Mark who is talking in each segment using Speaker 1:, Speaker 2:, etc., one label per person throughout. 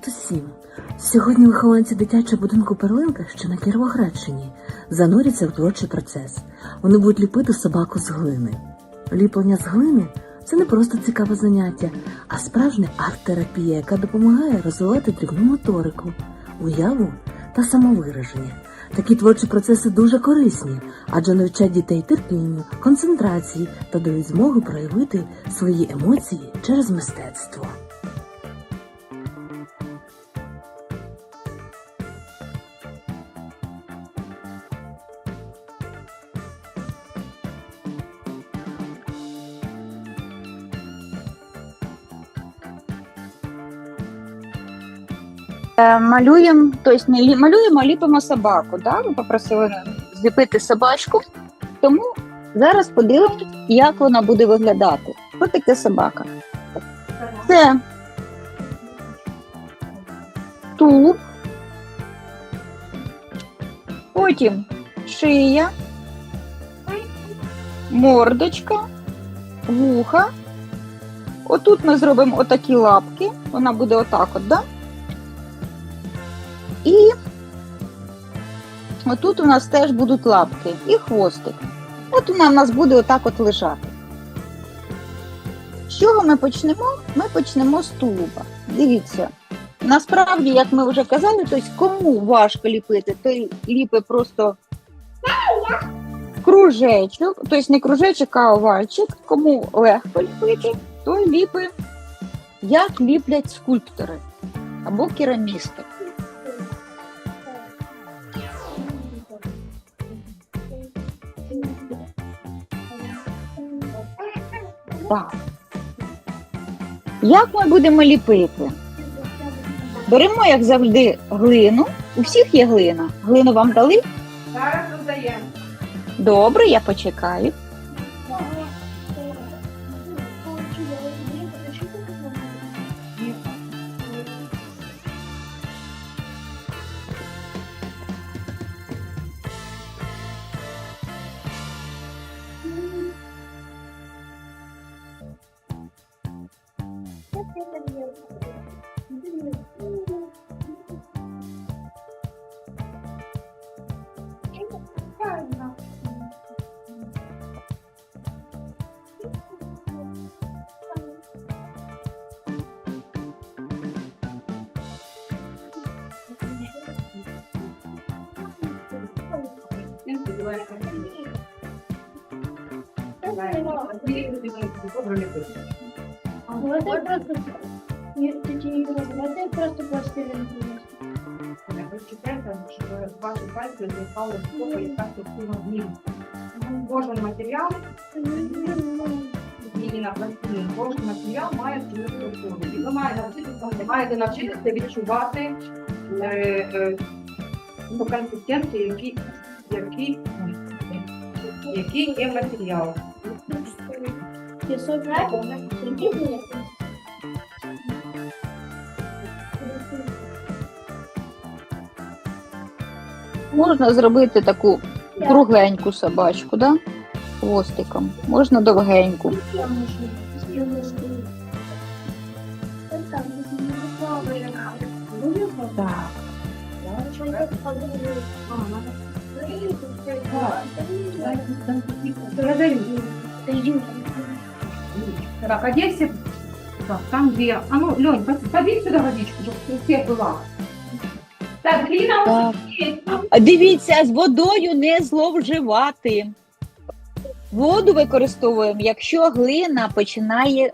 Speaker 1: Привіт усім! Сьогодні вихованці дитячого будинку Перлинка, що на Кіровоградщині, зануряться в творчий процес. Вони будуть ліпити собаку з глини. Ліплення з глини це не просто цікаве заняття, а справжня арт-терапія, яка допомагає розвивати дрібну моторику, уяву та самовираження. Такі творчі процеси дуже корисні, адже навчать дітей терпінню, концентрації та дають змогу проявити свої емоції через мистецтво.
Speaker 2: Малюємо, тобто не малюємо, а ліпимо собаку. Да? Ви попросили зліпити собачку. Тому зараз подивимось, як вона буде виглядати. Що таке собака? Це тулуб, потім шия, мордочка, вуха. Отут ми зробимо отакі лапки. Вона буде отак от, да? Отут у нас теж будуть лапки і хвостик. От вона в нас буде отак от лежати. З чого ми почнемо? Ми почнемо з тулуба. Дивіться. Насправді, як ми вже казали, тобто кому важко ліпити, той ліпить просто кружечок, тобто не кружечок, а овальчик. Кому легко ліпити, той ліпить, як ліплять скульптори або керамісти. Так. Як ми будемо ліпити? Беремо, як завжди, глину. У всіх є глина. Глину вам дали?
Speaker 3: Зараз додаємо.
Speaker 2: Добре, я почекаю.
Speaker 4: Нет, ты не работай, просто пластилин
Speaker 3: щоб ваші пальці зліпали в кого яка структура гнів. Кожен матеріал і на пластині, кожен матеріал має свою структуру. І ви маєте навчитися, маєте навчитися відчувати е, е, по консистенції, який, який, який є матеріал.
Speaker 4: Мне.
Speaker 2: Можна зробити таку кругленьку собачку, да? хвостиком. Можна довгеньку. Так.
Speaker 3: Так, а здесь так, там две. А ну, Лень, подвинь сюда водичку, чтобы у всех была. Так, глина
Speaker 2: Так.
Speaker 3: уже есть.
Speaker 2: А дивіться, з водою не зловживати. Воду використовуємо, якщо глина починає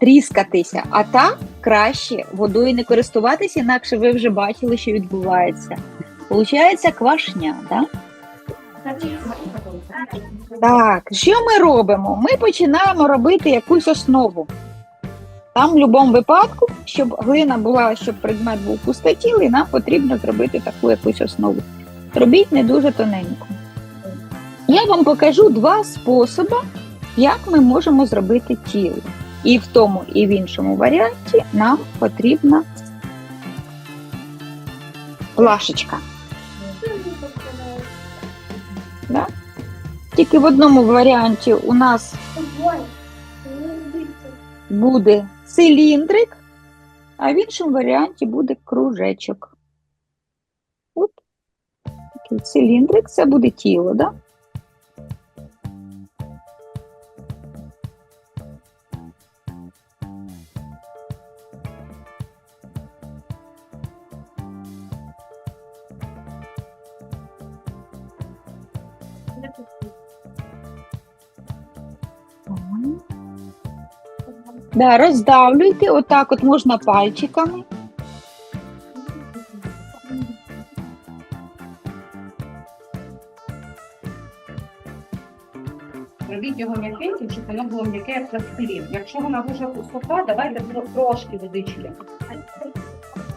Speaker 2: тріскатися, а так краще водою не користуватися, інакше ви вже бачили, що відбувається. Получається квашня, так? Так, що ми робимо? Ми починаємо робити якусь основу. Там в будь-якому випадку, щоб глина була, щоб предмет був пустотілий, нам потрібно зробити таку якусь основу. Робіть не дуже тоненько. Я вам покажу два способи, як ми можемо зробити тіло. І в тому, і в іншому варіанті нам потрібна плашечка. Да? Тільки в одному варіанті у нас буде циліндрик, а в іншому варіанті буде кружечок. От такий циліндрик, це буде тіло, да? Да, роздавлюйте, отак от можна пальчиками.
Speaker 3: Робіть його м'якеньким, щоб воно було м'яке, як пластилін. Якщо вона дуже суха, давайте трошки водички.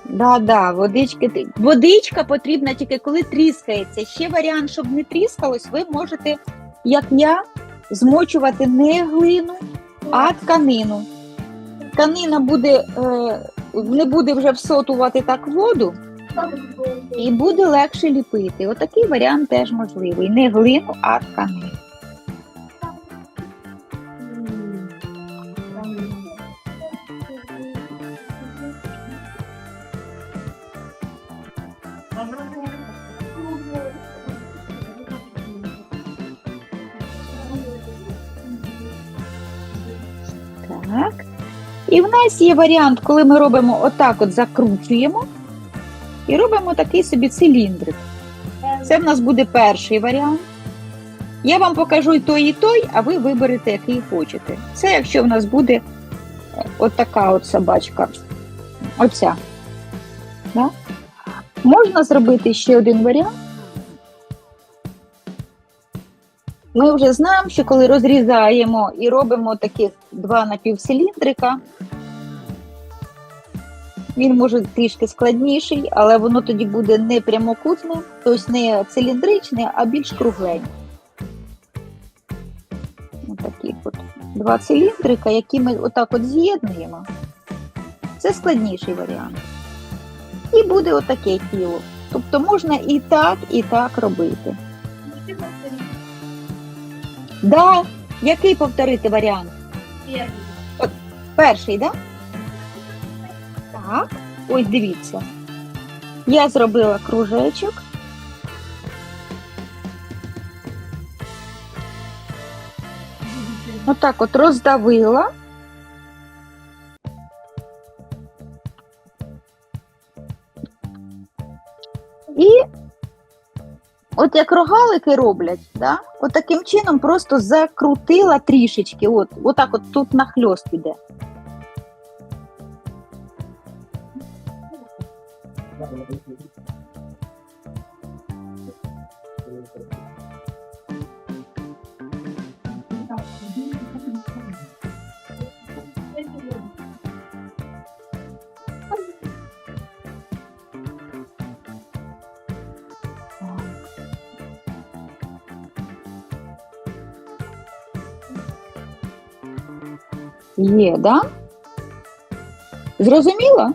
Speaker 2: Да, да, водички. Водичка потрібна тільки коли тріскається. Ще варіант, щоб не тріскалось, ви можете, як я, змочувати не глину, а тканину. Тканина буде, е, не буде вже всотувати так воду і буде легше ліпити. Отакий варіант теж можливий. Не глину, а тканину. Так. І в нас є варіант, коли ми робимо отак, от закручуємо і робимо такий собі циліндрик. Це в нас буде перший варіант. Я вам покажу і той, і той, а ви виберете, який хочете. Це якщо в нас буде е, отака от собачка. Оця. Да? Можна зробити ще один варіант. Ми вже знаємо, що коли розрізаємо і робимо таких два напівциліндрика, він може трішки складніший, але воно тоді буде не прямокутним, тобто не циліндричне, а більш кругленьке. Отакі от два циліндрика, які ми отак от з'єднуємо. Це складніший варіант. І буде отаке тіло. Тобто можна і так, і так робити. Да, який повторити варіант? Перший, да? Так, ось дивіться. Я зробила кружечок. Отак от роздавила. І от як рогалики роблять, да? от таким чином просто закрутила трішечки. От, отак от тут нахльост іде. Є, да? Зрозуміло?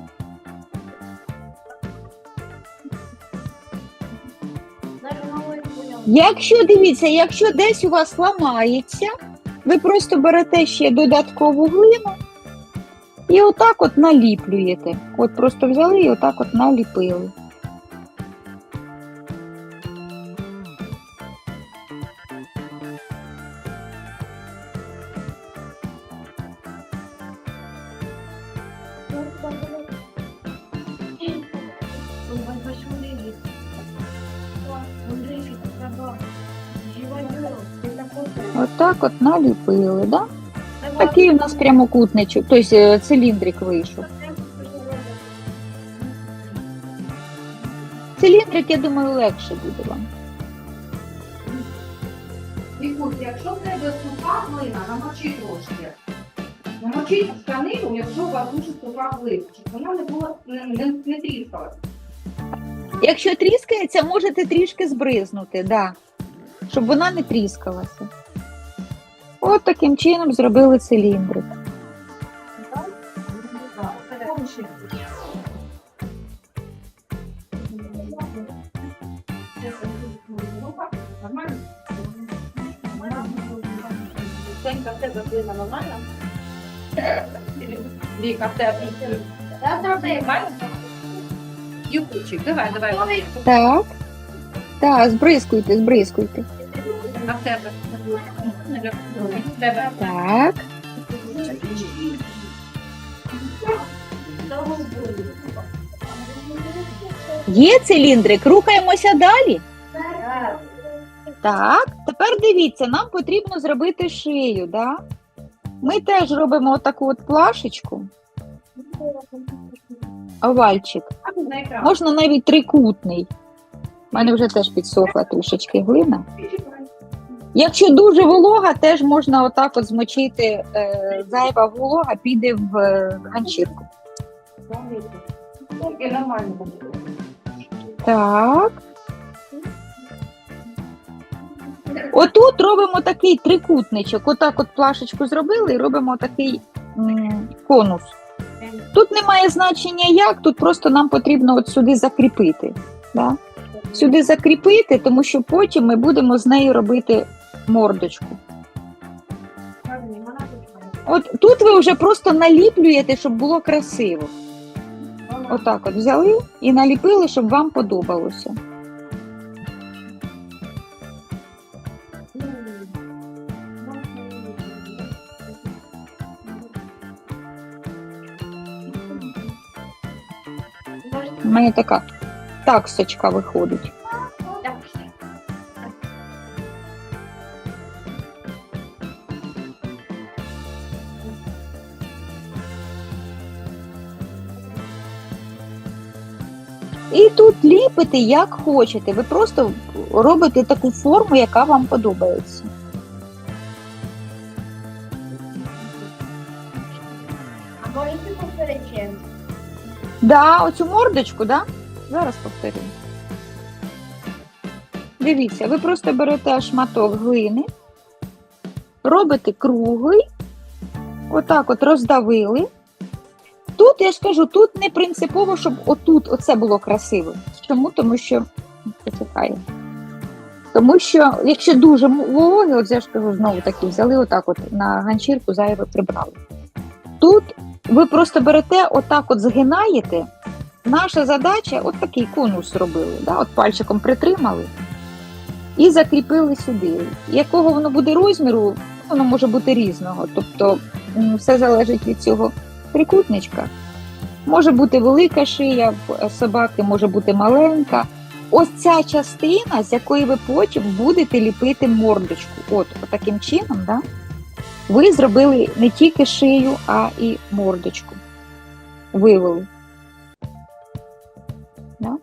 Speaker 2: Якщо дивіться, якщо десь у вас ламається, ви просто берете ще додаткову глину і отак от наліплюєте. От просто взяли і отак от наліпили. Отак от наліпили, да? Такий у нас прямокутничок, тобто е, циліндрик вийшов. Циліндрик, я думаю, легше буде вам.
Speaker 3: Вікусь, якщо в тебе суха глина, намочи трошки. Намочіть тканину, якщо у вас дуже суха глина, щоб вона не була не, не, не тріскалася.
Speaker 2: Якщо тріскається, можете трішки збризнути, да, щоб вона не тріскалася. От таким чином зробили
Speaker 3: в тебе? Віка, в тебе
Speaker 4: Я.
Speaker 3: Юкучик, давай, давай.
Speaker 2: Так. Так, збризкуйте, збризкуйте.
Speaker 3: А в тебе? Тебе.
Speaker 2: Так. Є циліндрик, рухаємося далі. Так, тепер дивіться, нам потрібно зробити шию, да? Ми теж робимо таку от плашечку, овальчик. Можна навіть трикутний. У мене вже теж підсохла трішечки глина. Якщо дуже волога, теж можна отак от змочити е, зайва волога, піде в е, ганчірку.
Speaker 3: І нормально буде.
Speaker 2: Так. Отут робимо такий трикутничок. Отак от плашечку зробили і робимо такий м, конус. Тут немає значення як, тут просто нам потрібно от сюди закріпити. Да? Сюди закріпити, тому що потім ми будемо з нею робити мордочку. От тут ви вже просто наліплюєте, щоб було красиво. Отак от взяли і наліпили, щоб вам подобалося. У мене така таксочка виходить. Тут ліпите як хочете. Ви просто робите таку форму, яка вам подобається.
Speaker 4: А можете повторити?
Speaker 2: Да, оцю мордочку, да? Зараз повторю. Дивіться, ви просто берете шматок глини, робите круглий, отак от роздавили. Тут я ж кажу, тут не принципово, щоб отут оце було красиво. Чому? Тому що почекаю. Тому що, якщо дуже вологе, от я ж кажу, знову таки взяли отак от на ганчірку зайве прибрали. Тут ви просто берете, отак от згинаєте. Наша задача от такий конус зробили, да? от пальчиком притримали і закріпили сюди. Якого воно буде розміру, воно може бути різного. Тобто все залежить від цього трикутничка. Може бути велика шия собаки, може бути маленька. Ось ця частина, з якої ви потім будете ліпити мордочку. От, таким чином, да? ви зробили не тільки шию, а і мордочку. Вивели. Да?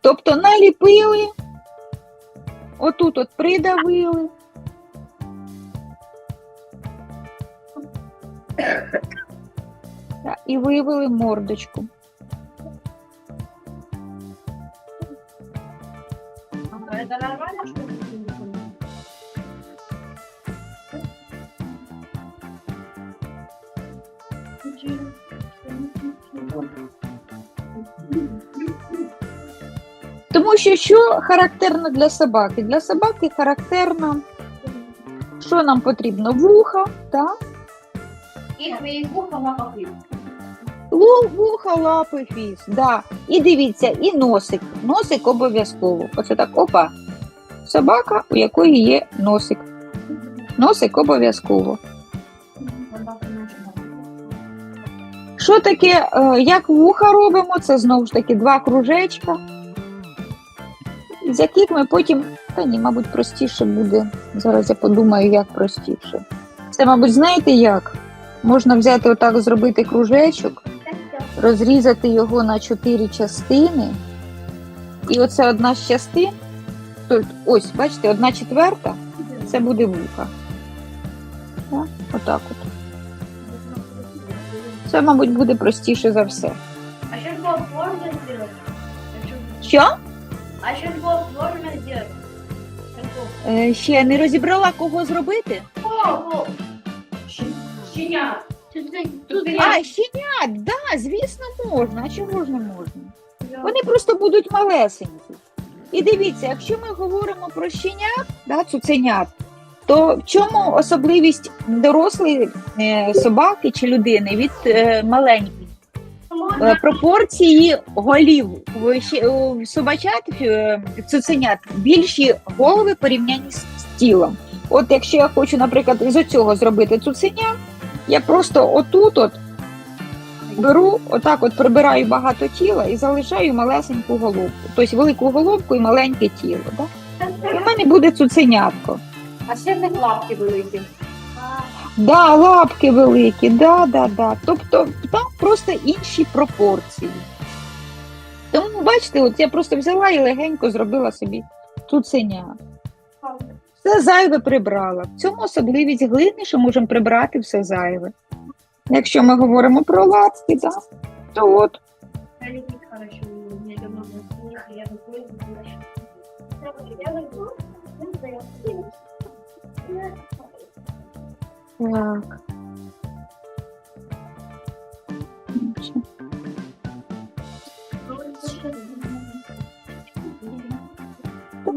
Speaker 2: Тобто наліпили, отут от придавили. І вивели мордочку.
Speaker 3: Це нормально, що ти
Speaker 2: Тому що що характерно для собаки? Для собаки характерно, що нам потрібно? Вуха, так?
Speaker 3: І твої вуха лапаки.
Speaker 2: Лу- Вуха, лапи, фіс, да. І дивіться, і носик. Носик обов'язково. Оце так, опа. Собака, у якої є носик. Носик обов'язково. Що таке, е, як вуха робимо? Це знову ж таки два кружечка, з яких ми потім, та ні, мабуть, простіше буде. Зараз я подумаю, як простіше. Це, мабуть, знаєте як? Можна взяти отак, зробити кружечок, розрізати його на чотири частини. І оце одна з частин, тут, ось, бачите, одна четверта, це буде вуха. Так, Отак от. Це, мабуть, буде простіше за все.
Speaker 4: А що ж було форму зробити?
Speaker 2: Що?
Speaker 4: А що ж було форму зробити?
Speaker 2: Е, ще не розібрала, кого зробити?
Speaker 4: О,
Speaker 3: Щеня.
Speaker 4: тут
Speaker 3: Тут
Speaker 4: тут
Speaker 2: А, щенят, да, звісно, можна. А чого ж не можна? Вони просто будуть малесенькі. І дивіться, якщо ми говоримо про щенят, да, цуценят, То в чому особливість дорослої е, собаки чи людини від е, маленької? Е, пропорції голів у собачат цуценят більші голови порівнянні з, з тілом. От якщо я хочу, наприклад, із оцього зробити цуценя, я просто отут от беру, отак от прибираю багато тіла і залишаю малесеньку головку. Тобто велику головку і маленьке тіло. Да? І в мене буде цуценятко.
Speaker 3: А ще в них лапки великі.
Speaker 2: Да, лапки великі, да, да, да. Тобто там просто інші пропорції. Тому, бачите, от я просто взяла і легенько зробила собі цуценя. Все зайве прибрала. В цьому особливість глини, що можемо прибрати все зайве. Якщо ми говоримо про лапки, да, то от
Speaker 4: Полетит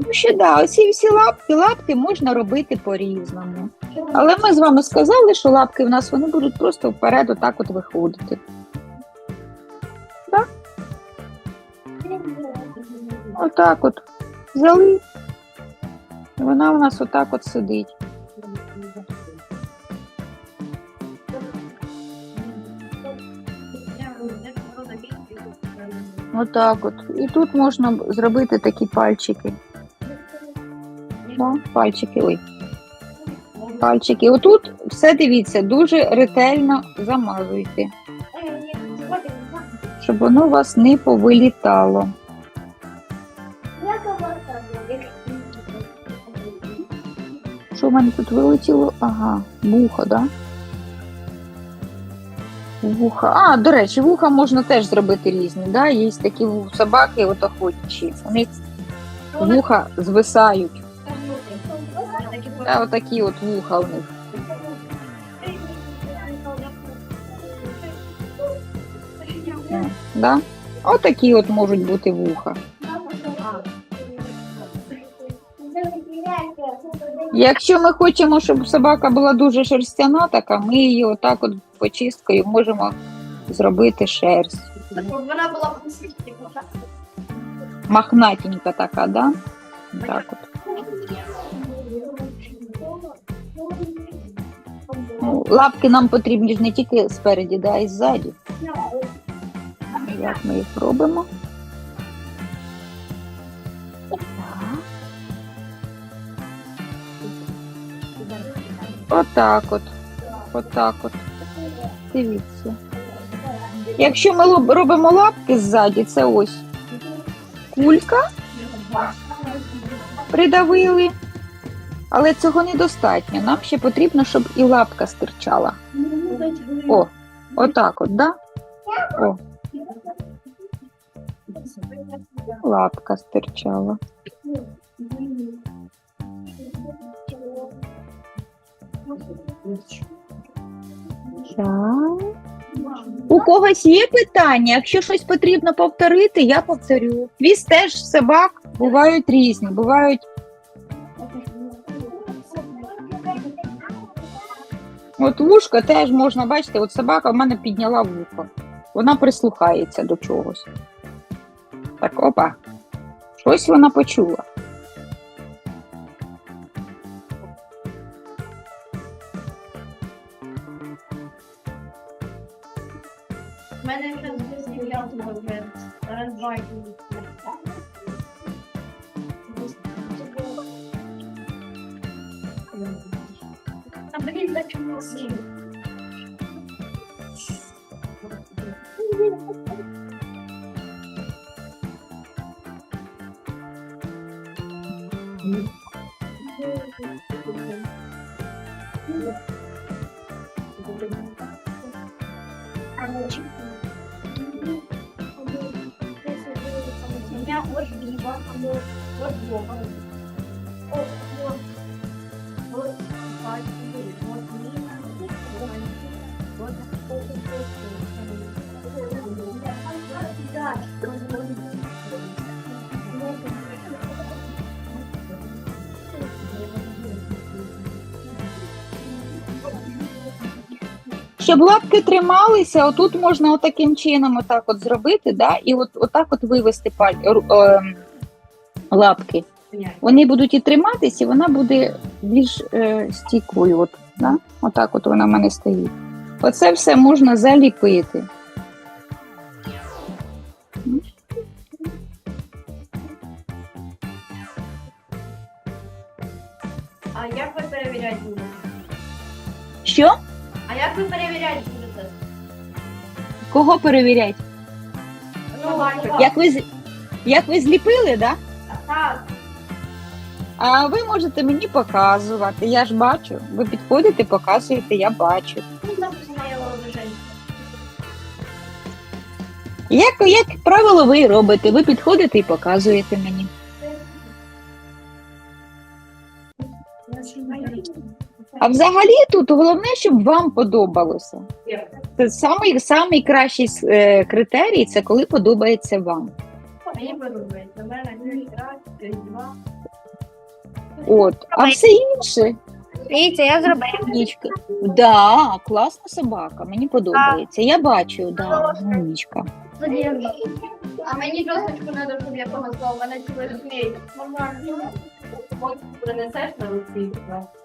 Speaker 2: Тому що да, оці всі лапки, лапки можна робити по-різному. Але ми з вами сказали, що лапки в нас вони будуть просто вперед отак от виходити. Отак от взяли. І вона у нас отак от сидить. Отак от. І тут можна зробити такі пальчики. Пальчики, ой. Пальчики. Отут все дивіться, дуже ретельно замазуйте, щоб воно у вас не повилітало. Що в мене тут вилетіло? Ага, вухо, да? Вуха. А, до речі, вуха можна теж зробити різні. Да? Є такі собаки от охотничі. У них вуха звисають. Та отакі от вуха у них. Да? Отакі от можуть бути вуха. Якщо ми хочемо, щоб собака була дуже шерстяна, така, ми її отак от почисткою можемо зробити шерсть.
Speaker 4: Вона була.
Speaker 2: Махнатенька така, да? Так от. Ну, лапки нам потрібні ж не тільки спереді, да, і ззаді. Як ми їх робимо? Отак от. Отак от. Дивіться. Якщо ми робимо лапки ззаді, це ось кулька придавили. Але цього недостатньо. Нам ще потрібно, щоб і лапка стирчала. О, отак от, да? О, лапка стирчала. Так. У когось є питання? Якщо щось потрібно повторити, я повторю. Віз теж собак бувають різні. Бувають От вушко теж можна бачити, от собака в мене підняла вухо. Вона прислухається до чогось. Так, опа. Щось вона почула.
Speaker 4: У мене вже з'являвся момент. Зараз два дні. А блін, за чому
Speaker 2: щоб лапки трималися, отут можна отаким чином отак от зробити, да? і от, отак от вивести паль... ем, лапки. Вони будуть і триматись, і вона буде більш е, стійкою. От, да? Отак от вона в мене стоїть. Оце все можна заліпити.
Speaker 4: А як ви перевіряти будете?
Speaker 2: Що?
Speaker 4: А як ви перевіряти будете?
Speaker 2: Кого перевіряти?
Speaker 4: Ну,
Speaker 2: Як ви, з- як ви зліпили, да?
Speaker 4: Так.
Speaker 2: А ви можете мені показувати. Я ж бачу. Ви підходите, показуєте, я бачу.
Speaker 4: Ну.
Speaker 2: Як, як правило, ви робите, ви підходите і показуєте мені. А взагалі тут головне, щоб вам подобалося. Це самий, самий кращий е, критерій це коли подобається вам.
Speaker 4: Мені подобається. У мене ні раз, два.
Speaker 2: От, а все інше.
Speaker 4: Дивіться, я зробив.
Speaker 2: Нічка. Да, класна собака, мені подобається. Я бачу, да, умнічка.
Speaker 4: А мені досочку треба, щоб я помогла. Мене цілий розміють. Нормально.
Speaker 3: Принесеш на руці.
Speaker 4: Це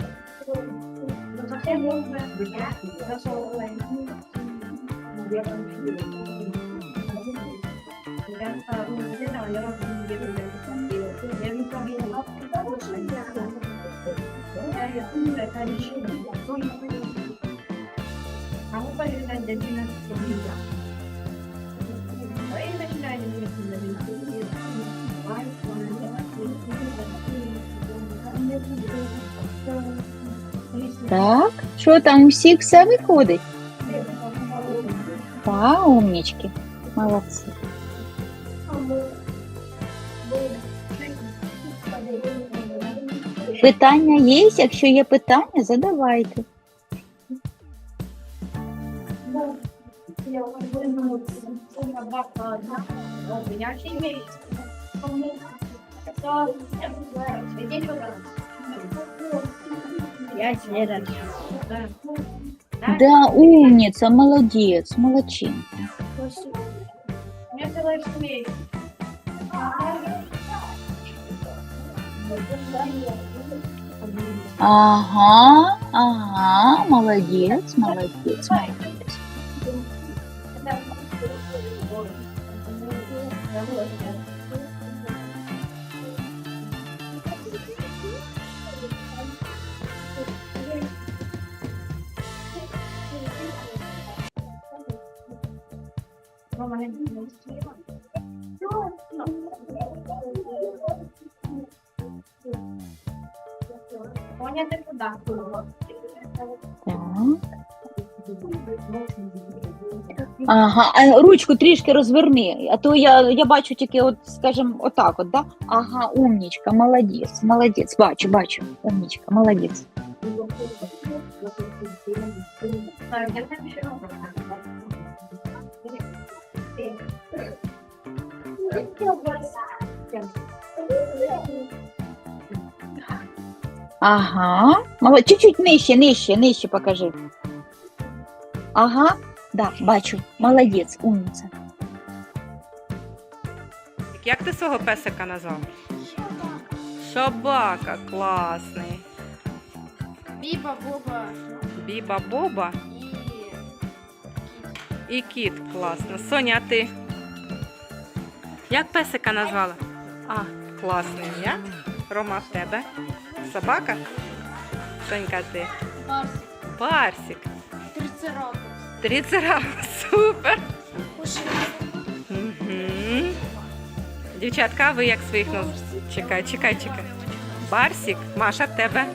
Speaker 4: Los hacemos más no son Ama bayırdan dediğine sıkıntı. Bayırdan dediğine sıkıntı.
Speaker 2: Так, що там у всіх все виходить? Так, умнічки. Молодці. Питання є? Якщо є питання, задавайте.
Speaker 4: Я следом.
Speaker 2: Да, умниця, молодець, молодчинка.
Speaker 4: Мне целая смесь.
Speaker 2: Ага, ага, молодець, молодець, молодець.
Speaker 4: Поняти куди?
Speaker 2: Так. Ага, а ручку трішки розверни, а то я, я бачу тільки, от, скажімо, отак от, да? Ага, умнічка, молодець, молодець, бачу, бачу, умнічка, молодець. Ага, молодець, чуть-чуть нижче, нижче, нижче покажи. Ага, да, бачу, молодець, умниця.
Speaker 5: Як ти свого песика назвав? Собака класний.
Speaker 4: Біба, Боба
Speaker 5: Біба Боба
Speaker 4: і
Speaker 5: і кіт класно. Соня, а ти? Як песика назвала? А, класне ім'я. Рома в тебе. Собака? Сонька, ти?
Speaker 4: Барсик,
Speaker 5: Барсик.
Speaker 4: трицератопс,
Speaker 5: Трицератопс. Супер. Угу. Дівчатка, а ви як своїх наз... Чекай, чекай, чекай. Барсик, Маша в тебе.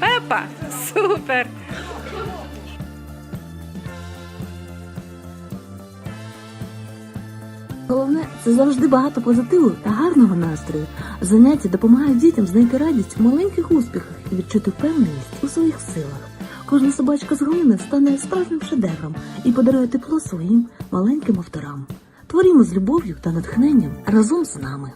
Speaker 5: Пепа. Супер.
Speaker 1: Головне це завжди багато позитиву та гарного настрою. Заняття допомагають дітям знайти радість в маленьких успіхах і відчути впевненість у своїх силах. Кожна собачка з глини стане справжнім шедевром і подарує тепло своїм маленьким авторам. Творімо з любов'ю та натхненням разом з нами.